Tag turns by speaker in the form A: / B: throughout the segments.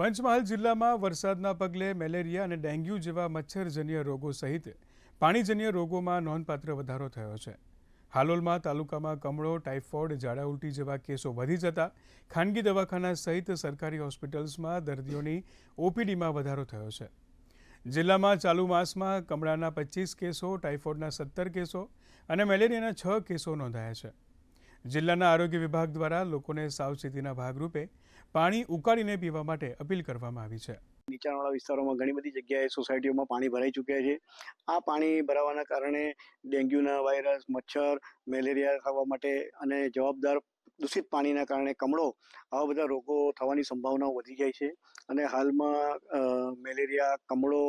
A: પંચમહાલ જિલ્લામાં વરસાદના પગલે મેલેરિયા અને ડેન્ગ્યુ જેવા મચ્છરજન્ય રોગો સહિત પાણીજન્ય રોગોમાં નોંધપાત્ર વધારો થયો છે. હાલોલમાં તાલુકામાં કમળો, ટાઇફોઇડ, ઝાડા ઉલટી જેવા કેસો વધી જતા ખાનગી દવાખાના સહિત સરકારી હોસ્પિટલ્સમાં દર્દીઓની ઓપીડીમાં વધારો થયો છે. જિલ્લામાં ચાલુ માસમાં કમળાના પચીસ કેસો, ટાઇફોઇડના સત્તર કેસો અને મેલેરિયાના છ કેસો નોંધાયા છે. જિલ્લાના આરોગ્ય વિભાગ દ્વારા લોકોને સાવચેતીના ભાગરૂપે પાણી ઉકાળીને પીવા માટે અપીલ કરવામાં આવી છે.
B: નીચાણવાળા વિસ્તારોમાં ઘણી બધી જગ્યાએ સોસાયટીઓમાં પાણી ભરાઈ ચૂક્યા છે. આ પાણી ભરાવાના કારણે ડેન્ગ્યુના વાયરસ, મચ્છર, મેલેરિયા થવા માટે અને જવાબદાર દૂષિત પાણીના કારણે કમળો આવા બધા રોગો થવાની સંભાવનાઓ વધી જાય છે. અને હાલમાં મેલેરિયા, કમળો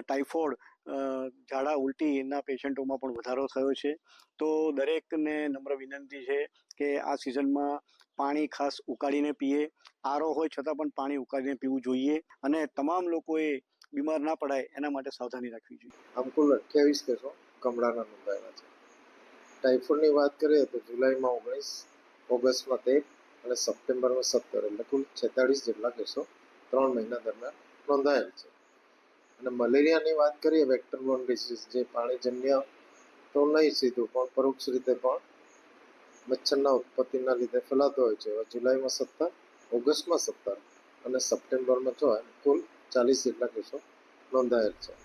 B: ટાઇફોઇડ ઝાડા ઉલટીના પેશન્ટોમાં પણ વધારો થયો છે. તો દરેકને નમ્ર વિનંતી છે કે આ સિઝનમાં પાણી ખાસ ઉકાળીને પીએ. આરો હોય છતાં પણ પાણી ઉકાળીને પીવું જોઈએ અને તમામ લોકોએ બીમાર ના પડાય એના માટે સાવધાની રાખવી જોઈએ.
C: આમ કુલ અઠ્યાવીસ કેસો કમળાના નોંધાયેલા છે. ટાઇફોઇડની વાત કરીએ તો જુલાઈમાં ઓગણીસ, ઓગસ્ટમાં તેર અને સપ્ટેમ્બરમાં સત્તર એટલે કુલ છેતાળીસ જેટલા કેસો ત્રણ મહિના દરમિયાન નોંધાયેલ છે. અને મલેરિયાની વાત કરીએ વેક્ટરબોર્ન ડિસીઝ જે પાણીજન્ય તો નહીં સીધું, પણ પરોક્ષ રીતે પણ મચ્છરના ઉત્પત્તિના લીધે ફેલાતો હોય છે. જુલાઈમાં સત્તર, ઓગસ્ટમાં સત્તર અને સપ્ટેમ્બરમાં જો કુલ ચાલીસ જેટલા કેસો નોંધાયેલ છે.